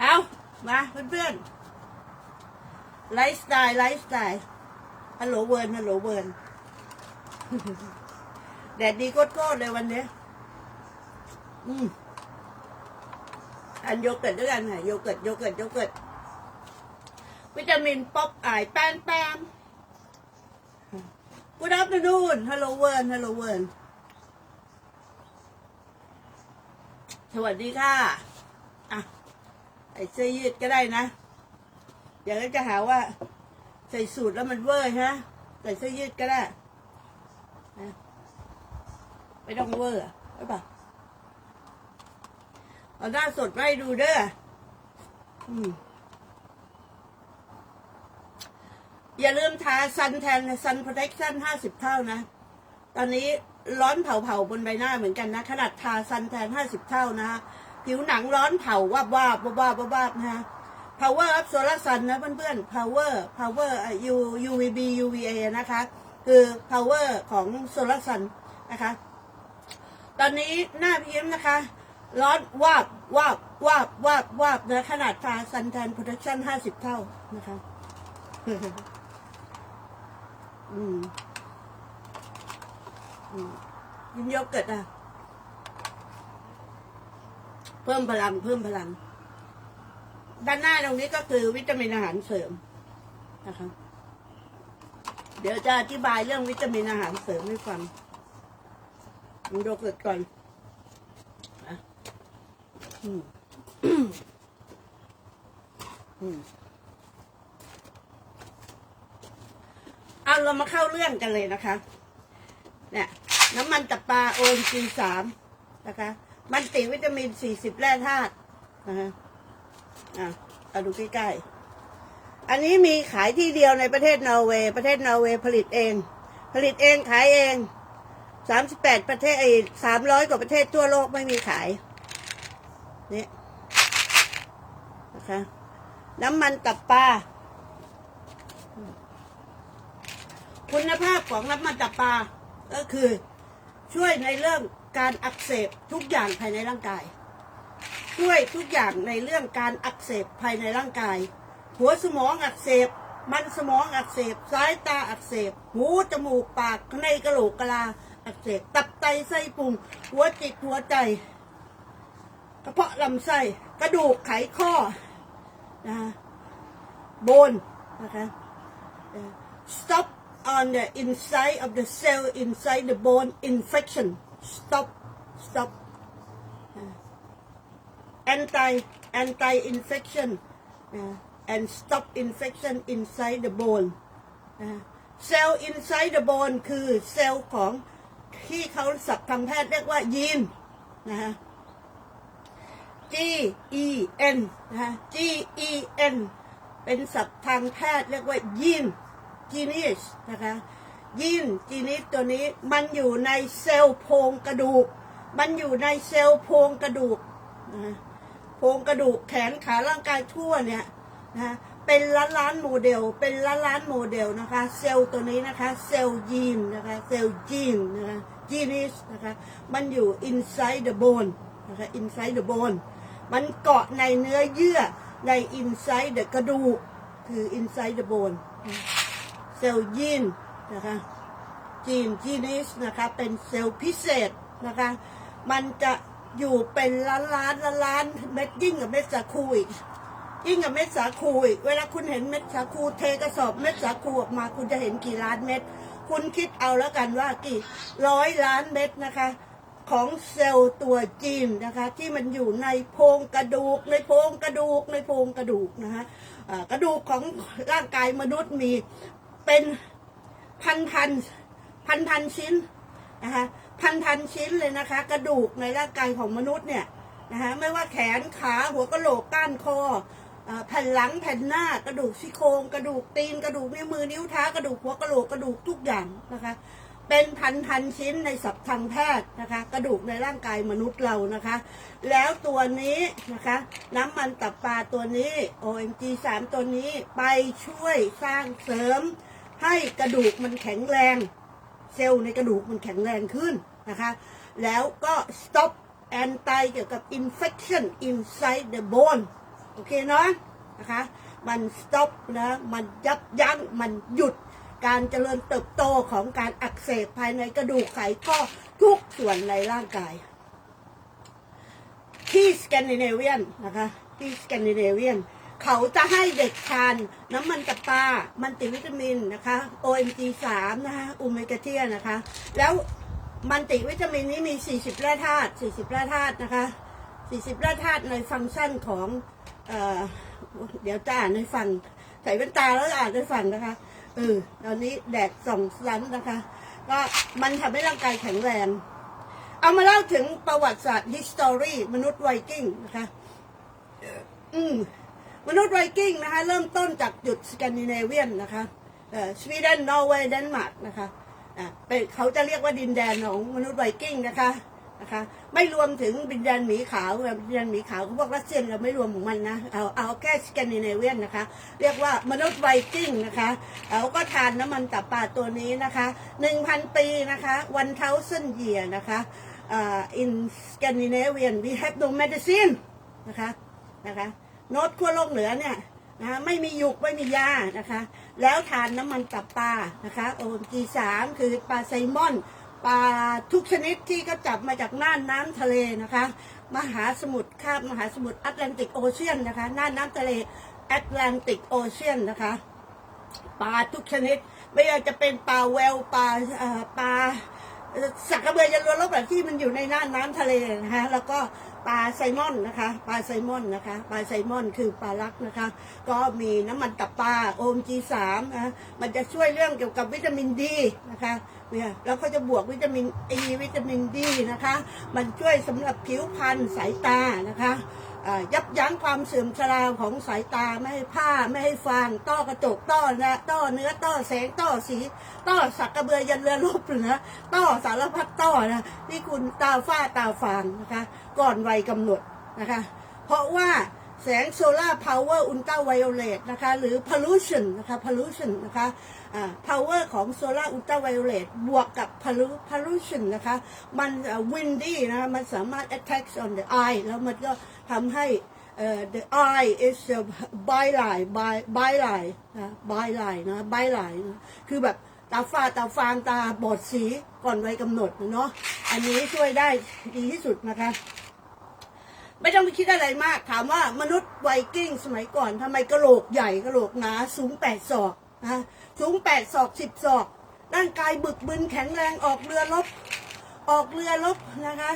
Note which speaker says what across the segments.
Speaker 1: เอามาเพื่อนๆ ไลฟ์สไตล์ไลฟ์สไตล์ฮัลโหลเวิร์นฮัลโหลเวิร์นแดดดีโคตรๆเลยวันนี้ อืมอันโยเกิร์ตด้วยกันค่ะโยเกิร์ตโยเกิร์ตโยเกิร์ตวิตามินป๊อปอายแป้นแป้น Good afternoon Hello World Hello World สวั สดีค่ะ อะใส่เสื้อยืดก็ได้นะ เดี๋ยวก็จะหาว่า ใส่สูทแล้วมันเวอร์ฮะ ใส่เสื้อยืดก็ได้นะไม่ต้องเวอร์ใช่ป่ะเอาหน้าสดไว้ดูเด้ออืมอย่าลืมทาซันแทนซันโปรเทคชั่นห้าสิบเท่านะ ตอนนี้ ร้อนเผาเผาๆบนใบหน้าเหมือนกันนะขนาดทาซันแทนห้าสิบเท่านะฮะผิวหนังร้อนเผาวาบวาบวาบวาบวาบวานะฮะ power of solar sun นะเพื่อนๆ power power U UVB UVA นะคะ คือ power ของ solar sun นะคะ ตอนนี้หน้าพิมพ์นะคะ ร้อนวาบวาบวาบวาบวาบนะขนาดทาซันแทนโปรเทคชั่นห้าสิบเท่านะคะ อืม อืมกินโยเกิร์ตอะ เพิ่มพลัง เพิ่มพลัง ด้านหน้าตรงนี้ก็คือวิตามินอาหารเสริมนะคะ เดี๋ยวจะอธิบายเรื่องวิตามินอาหารเสริมให้ฟังกินโยเกิร์ตก่อนอะอืมอืมเอาเรามาเข้าเรื่องกันเลยนะคะ เนี่ย น้ำมันตับปลาโอเอ็นจีสามนะคะ มันติวิตามินสี่สิบแร่ธาตุนะคะอะเอาดูใกล้ๆ อันนี้มีขายที่เดียวในประเทศนอร์เวย์ ประเทศนอร์เวย์ผลิตเอง ผลิตเองขายเองสามสิบแปดประเทศไอ้สามร้อยกว่าประเทศทั่วโลกไม่มีขายนี่นะคะน้ำมันตับปลาคุณภาพของน้ำมันตับปลาก็คือ ช่วยในเรื่องการอักเสบทุกอย่างภายในร่างกาย ช่วยทุกอย่างในเรื่องการอักเสบภายในร่างกาย หัวสมองอักเสบ มันสมองอักเสบ สายตาอักเสบ หูจมูกปากในกระโหลกกะลาอักเสบ ตับไตไส้พุงหัวจิตหัวใจ กระเพาะลำไส้ กระดูกไขข้อนะคะโบนนะคะ stop on the inside of the cell inside the bone infection stop stop anti anti infection uh, and stop infection inside the bone เซลล์ inside the bone คือเซลล์ของที่เขาศัพท์ทางแพทย์เรียกว่ายีนนะฮะ G E N นะฮะ G E N เป็นศัพท์ทางแพทย์เรียกว่ายีน จีนิสนะคะยีนจีนิสตัวนี้มันอยู่ในเซลล์โพรงกระดูก มันอยู่ในเซลล์โพรงกระดูกนะโพรงกระดูกแขนขาร่างกายทั่วเนี่ยนะเป็นล้านล้านโมเดล เป็นล้านล้านโมเดลนะคะ เซลล์ตัวนี้นะคะ เซลล์ยีนนะคะ เซลล์จีนนะคะจีนิสนะคะ มันอยู่ inside the bone นะคะ inside the bone มันเกาะในเนื้อเยื่อใน inside the กระดูก คือ inside the bone เซลล์ยีนนะคะจีนจีนิสนะคะเป็นเซลล์พิเศษนะคะมันจะอยู่เป็นล้านล้านล้านล้านเม็ดยิ่งกับเม็ดสาคูอีกยิ่งกับเม็ดสาคูอีกเวลาคุณเห็นเม็ดสาคูเทกระสอบเม็ดสาคูออกมา คุณจะเห็นกี่ล้านเม็ดคุณคิดเอาแล้วกันว่ากี่ร้อยล้านเม็ดนะคะ ของเซลล์ตัวจีนนะคะ ที่มันอยู่ในโพรงกระดูก ในโพรงกระดูกในโพรงกระดูกนะคะกระดูกของร่างกายมนุษย์มี เป็นพันพันพันพันชิ้นนะคะพันพันชิ้นเลยนะคะ กระดูกในร่างกายของมนุษย์เนี่ยนะคะไม่ว่าแขนขาหัวกะโหลกก้านคอแผ่นหลังแผ่นหน้ากระดูกซี่โครงกระดูกตีนกระดูกนิ้วมือนิ้วเท้ากระดูกหัวกะโหลกกระดูกทุกอย่างนะคะ เป็นพันพันชิ้นในศัพท์ทางแพทย์นะคะ กระดูกในร่างกายมนุษย์เรานะคะ แล้วตัวนี้นะคะ น้ำมันตับปลาตัวนี้ OMG 3 ตัวนี้ไปช่วยสร้างเสริม ให้กระดูกมันแข็งแรง เซลล์ในกระดูกมันแข็งแรงขึ้นนะคะ แล้วก็ stop anti เกี่ยวกับ infection inside the bone โอเคเนาะนะคะ มัน stop นะ มันยับยั้ง มันหยุดการเจริญเติบโตของการอักเสบภายในกระดูกไขข้อทุกส่วนในร่างกาย ที่สแกนดิเนเวียนนะคะ ที่สแกนดิเนเวียน เขาจะให้เด็กทานน้ำมันตับปลามันติวิตามินนะคะ OMG 3นะคะอูเมกาเทียนะคะ แล้วมันติวิตามินนี้มี 40 แร่ธาตุ 40 แร่ธาตุนะคะ 40 แร่ธาตุในฟังก์ชันของเออเดี๋ยวจะอ่านให้ฟังใส่แว่นตาแล้วอ่านให้ฟังนะคะเออตอนนี้แดดส่องสันนะคะ ก็มันทำให้ร่างกายแข็งแรง เอามาเล่าถึงประวัติศาสตร์ history มนุษย์ไวกิ้งนะคะ อืม มนุษย์ไวกิ้งนะคะเริ่มต้นจากจุดสแกนดิเนเวียนนะคะสวีเดนนอร์เวย์เดนมาร์กนะคะอ่าเป็นเขาจะเรียกว่าดินแดนของมนุษย์ไวกิ้งนะคะนะคะไม่รวมถึงดินแดนหมีขาวดินแดนหมีขาวพวกรัสเซียนเราไม่รวมของมันนะเอาเอาแค่สแกนดิเนเวียนนะคะ เรียกว่ามนุษย์ไวกิ้งนะคะเขาก็ทานน้ำมันตับปลาตัวนี้นะคะหนึ่งพันปีนะคะวันเท้าเส้นเยียนะคะ uh, in Scandinavian we have no medicine นะคะนะคะ โน้ตขั้วโลกเหนือเนี่ยนะคะไม่มียุกไม่มียานะคะ แล้วทานน้ำมันตับปลานะคะโอจีสามคือปลาไซมอนปลาทุกชนิดที่ก็จับมาจากน่านน้ำทะเลนะคะ มหาสมุทรคาบมหาสมุทรแอตแลนติกโอเชียนนะคะน่านน้ำทะเลแอตแลนติกโอเชียนนะคะปลาทุกชนิด ไม่ว่าจะเป็นปลาแววปลาปลาสักกระเบือยันรือรบแบบที่มันอยู่ในน่านน้ำทะเลนะคะแล้วก็ ปลาไซมอนนะคะปลาไซมอนนะคะปลาไซมอนคือปลาลักนะคะ ก็มีน้ำมันตับปลาโอมจีสามนะมันจะช่วยเรื่องเกี่ยวกับวิตามินดีนะคะเนี่ยแล้วก็จะบวกวิตามินอีวิตามินดีนะคะ มันช่วยสำหรับผิวพรรณสายตานะคะ ยับยั้งความเสื่อมชราของสายตาไม่ให้ผ้าไม่ให้ฟางต้อกระจกต้อนะต้อเนื้อต้อแสงต้อสี ต้อสักกระเบือยันเรือลบเหนือต้อสารพัดต้อนะที่คุณตาฝ้าตาฟางนะคะ ก่อนวัยกำหนดนะคะ เพราะว่า แสงโซลาร์พาวเวอร์อุลตราไวโอเลตนะคะหรือ pollution นะคะ pollution นะคะอ่า power ของโซลาร์อุลตราไวโอเลตบวกกับ pollu- pollution นะคะมันอ่า windy นะคะมันสามารถ attack on the eye แล้วมันก็ทำให้เอ่อ the eye is a byline by byline นะ byline นะ byline นะคือแบบตาฝ้าตาฟางตาบอดสีก่อนวัยกำหนดเนาะอันนี้ช่วยได้ดีที่สุดนะคะ ไม่ต้องไปคิดอะไรมาก ถามว่ามนุษย์ไวกิ้งสมัยก่อนทำไมกระโหลกใหญ่กระโหลกหนาสูงแปดศอกนะสูงแปดศอกสิบศอกร่างกายบึกบึนแข็งแรงออกเรือรบออกเรือรบนะคะ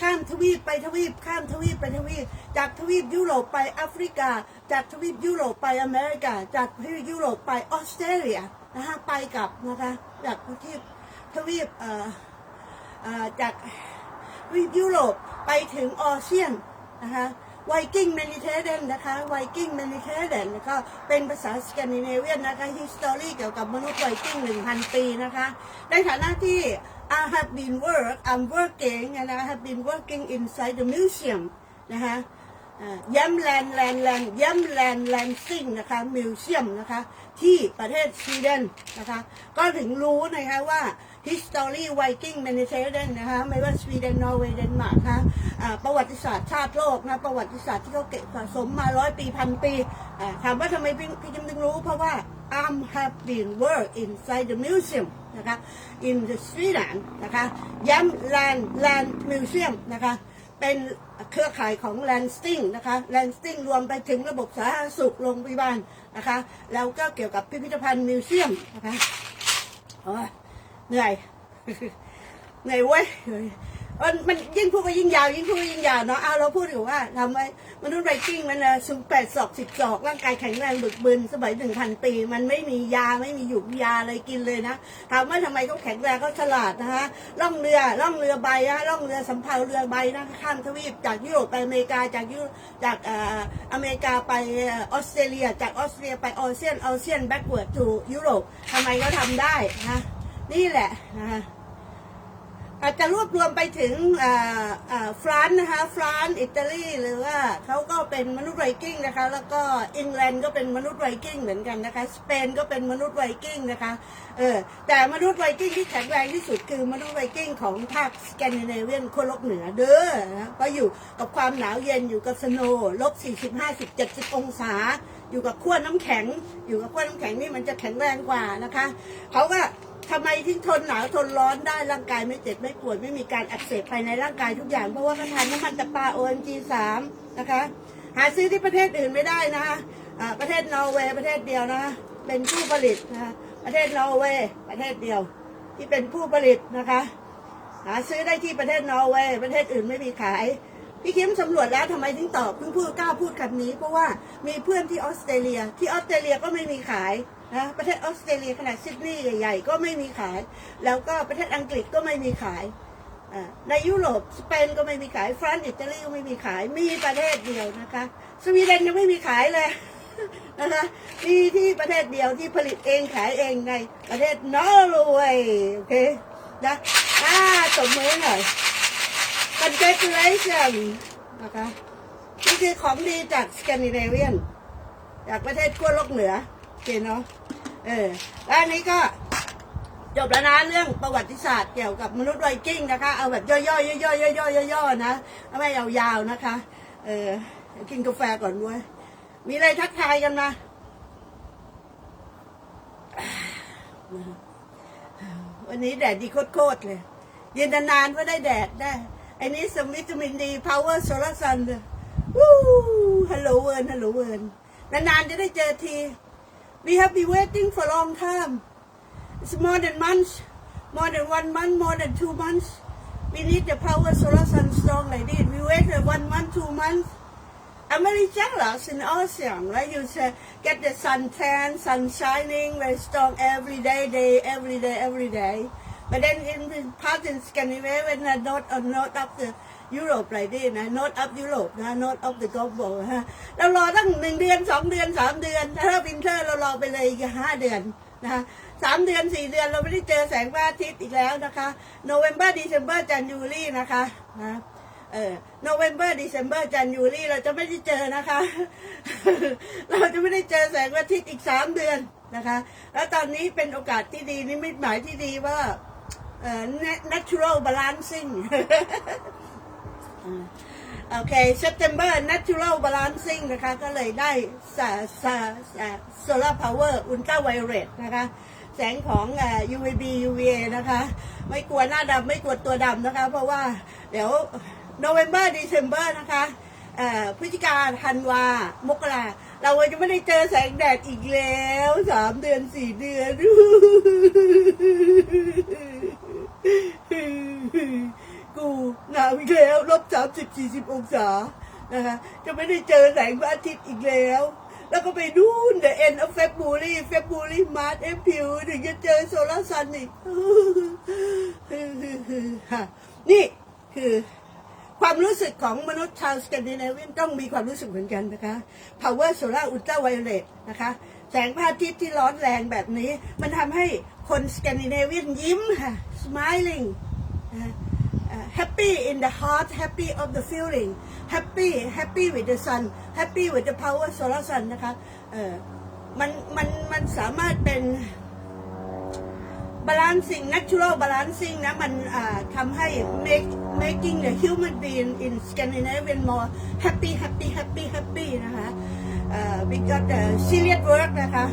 Speaker 1: ข้ามทวีปไปทวีปข้ามทวีปไปทวีป จากทวีปยุโรปไปแอฟริกา จากทวีปยุโรปไปอเมริกา จากทวีปยุโรปไปออสเตรเลียนะคะไปกลับนะคะจากทวีปทวีปเอ่อเอ่อจากทวิยุโรปไปถึงออเชียน นะคะไวกิ้งเมนิเทเดนนะคะไวกิ้งเมนิเทเดนก็เป็นภาษาสแกนดิเนเวียนนะคะฮิสตอรี่เกี่ยวกับมนุษย์ไวกิ้ง1,000 ปีนะคะในฐานะที่ I have been work I'm working and I have been working inside the museum นะคะย้ำแลนแลนแลนย้ำแลนแลนซิงนะคะมิวเซียมนะคะที่ประเทศสวีเดนนะคะก็ถึงรู้นะคะว่า history Viking m e n e t e r r a n นะคะไม่ว่าสวีเดนนอร์เวย์เดนมาร์กนะคะอ่าประวัติศาสตร์ชาติโลกนะประวัติศาสตร์ที่เขาเก็บสะสมมาร้อยปีพันปีถามว่าทำไมพี่พจิมถึงรู้เพราะว่า I'm have been work inside the museum นะคะ in the Sweden นะคะย้ำ land land museum นะคะเป็นเครือข่ายของ Lansting นะคะ Lansting รวมไปถึงระบบสาธารณสุขโรงพยาบาลนะคะ แล้วก็เกี่ยวกับพิพิธภัณฑ์มิวเซียมนะคะ เหนื่อย เหนื่อยเว้ยมันมันยิ่งพูดก็ยิ่งยาว ยิ่งพูดก็ยิ่งยาวเนาะเอาเราพูดถึงว่าทำไมมนุษย์ไวกิ้งมันนะสูงแปดศอกสิบศอกร่างกายแข็งแรงบึกบึนสมัยหนึ่งพันปี มันไม่มียาไม่มีหยุกยาอะไรกินเลยนะถามว่าทำไมเขาแข็งแรงเขาฉลาดนะคะล่องเรือล่องเรือใบนะล่องเรือสำเภาเรือใบนะข้ามทวีปจากยุโรปไปอเมริกาจากยุจากอ่ออเมริกาไปออสเตรเลีย จากออสเตรเลียไปออเซียนออเซียนแบ็กเวิร์ดทูยุโรปทำไมเขาทำได้นะ นี่แหละนะคะอาจจะรวบรวมไปถึงอ่าอ่าฟรานซ์นะคะฟรานซ์อิตาลีหรือว่าเขาก็เป็นมนุษย์ไวกิ้งนะคะ แล้วก็อังกฤษก็เป็นมนุษย์ไวกิ้งเหมือนกันนะคะ สเปนก็เป็นมนุษย์ไวกิ้งนะคะเออแต่มนุษย์ไวกิ้งที่แข็งแรงที่สุดคือมนุษย์ไวกิ้งของภาคสแกนดิเนเวียนขั้วโลกเหนือเด้อนะเพราะอยู่กับความหนาวเย็นอยู่กับสโนว์ลบสี่สิบห้าสิบเจ็ดสิบองศา อยู่กับขั้วน้ำแข็ง อยู่กับขั้วน้ำแข็งนี่มันจะแข็งแรงกว่านะคะเขาก็ ทำไมถึงทนหนาวทนร้อนได้ร่างกายไม่เจ็บไม่ปวดไม่มีการอักเสบภายในร่างกายทุกอย่างเพราะว่าเขาทานน้ำมันตะปา OMG 3นะคะ หาซื้อที่ประเทศอื่นไม่ได้นะคะประเทศนอร์เวย์ประเทศเดียวนะคะเป็นผู้ผลิตนะคะประเทศนอร์เวย์ประเทศเดียว ที่เป็นผู้ผลิตนะคะ หาซื้อได้ที่ประเทศนอร์เวย์ประเทศอื่นไม่มีขายพี่คิมสำรวจแล้วทำไมถึงตอบเพิ่งพูดกล้าพูดคำนี้ เพราะว่ามีเพื่อนที่ออสเตรเลีย ที่ออสเตรเลียก็ไม่มีขาย นะประเทศออสเตรเลียขนาดซิดนีย์ใหญ่ๆ ก็ไม่มีขาย แล้วก็ประเทศอังกฤษก็ไม่มีขายในยุโรปสเปนก็ไม่มีขาย ฝรั่งอิตาลีก็ไม่มีขาย มีประเทศเดียวนะคะ สวีเดนยังไม่มีขายเลยนะคะมีที่ประเทศเดียวที่ผลิตเองขายเองในประเทศนอร์เวย์โอเคนะอ่าตบมือหน่อย congratulation นะคะนี่คือของดีจากสแกนดิเนเวียน จากประเทศขั้วโลกเหนือ โอเคเนาะเออแล้วอันนี้ก็จบแล้วนะเรื่องประวัติศาสตร์เกี่ยวกับมนุษย์ไวกิ้งนะคะ เอาแบบย่อยๆย่อยๆย่อยๆย่อๆนะไม่ยาวๆนะคะ เออกินกาแฟก่อนด้วยมีอะไรทักทายกันมาวันนี้แดดดีโคตรเลยยืนนานๆก็ได้แดดได้อ้นี้สมวิตามินดี power solar sun เลยวู้ฮัลโหลเวิร์นฮัลโหลเวิร์นนานๆจะได้เจอที we have been waiting for a long time it's more than months more than one month more than two months we need the power solar sun strong like this we waited one month two months I'm very jealous and awesome, right? You say, get the sun tan, sun shining, very strong every day, day, every day, every day. But then in the part in Scandinavia, when I not, not up the Europe like this, นะ not up Europe นะ not up the Gulf War ฮะเรารอตั้งหนึ่งเดือนสองเดือนสามเดือน ถ้าวินเทอร์เรารอไปเลยอีกห้าเดือนนะคะสามเดือนสี่เดือนเราไม่ได้เจอแสงพระอาทิตย์อีกแล้วนะคะ November December January นะคะนะเออ November December January เราจะไม่ได้เจอนะคะ เราจะไม่ได้เจอแสงอาทิตย์อีกสามเดือนนะคะ แล้วตอนนี้เป็นโอกาสที่ดีนิมิตหมายที่ดีว่าเอ่อ natural balancing โอเค September natural balancing นะคะ ก็เลยได้สาสาสา solar power ultraviolet นะคะ แสงของเออ UVB UVA นะคะ ไม่กลัวหน้าดำไม่กลัวตัวดำนะคะ เพราะว่าเดี๋ยว November December นะคะเออพฤศจิกาธันวา มกรา เราจะไม่ได้เจอแสงแดดอีกแล้วสามเดือนสี่เดือน กูหนาวอีกแล้วลบสามสิบสี่สิบองศานะคะจะไม่ได้เจอแสงพระอาทิตย์อีกแล้ว แล้วก็ไปดูน the end of February February March April ถึงจะเจอโซลาร์ซันอีกนี่คือความรู้สึกของมนุษย์ชาวสแกนดิเนเวียนต้องมีความรู้สึกเหมือนกันนะคะ power solar ultraviolet นะคะ แสงพระอาทิตย์ที่ร้อนแรงแบบนี้ มันทำให้คนสแกนดิเนเวียนยิ้มค่ะ smiling นะคะ happy in the heart, happy of the feeling, happy, happy with the sun, happy with the power solar sun นะคะเออมันมันมันสามารถเป็น balancing natural balancing นะมันอ่าทำให้ make making the human being in Scandinavian more happy happy happy happy นะคะเออ we got the serious work นะคะ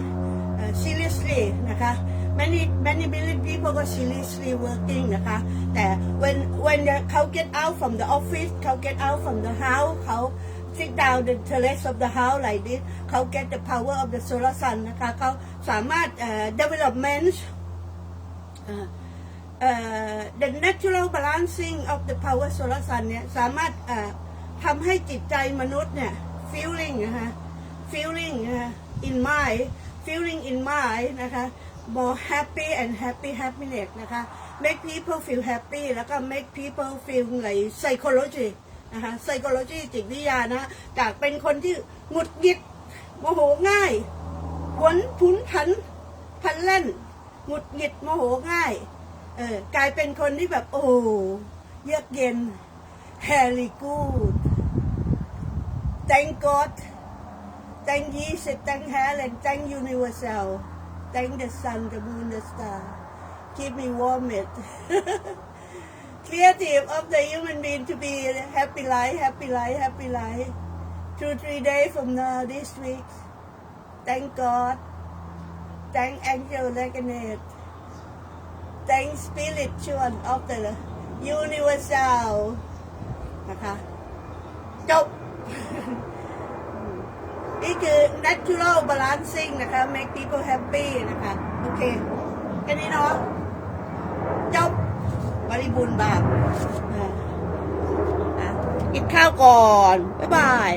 Speaker 1: seriously นะคะ many many million people ก็ seriously working นะคะแต่ when when the, เขา get out from the office เขา get out from the house เขา sit down the terrace of the house like this เขา get the power of the solar sun นะคะเขาสามารถเอ่อ development uh, uh, the natural balancing of the power solar sun เนี่ยสามารถเอ่อทำให้จิตใจมนุษย์เนี่ย feeling นะคะ feeling นะคะ in mind feeling in mind นะคะ more happy and happy happiness นะคะ make people feel happy แล้วก็ make people feel ไง psychology นะคะ psychology จิตวิทยานะ จากเป็นคนที่หงุดหงิดโมโหง่ายหวนผุนผันพันเล่นหงุดหงิดโมโหง่าย เออกลายเป็นคนที่แบบโอ้เยือกเย็น very good thank God thank Jesus thank Helen thank Universal thank the sun the moon the star keep me warm it creative of the human being to be happy life happy life happy life two three days from now this week thank God thank angel Leganet thank spiritual of the universal นะคะ จบ นี่คือ natural balancing นะคะ make people happy นะคะ โอเค แค่นี้เนาะจบบริบูรณ์แบบอะอะกินข้าวก่อน บ๊ายบาย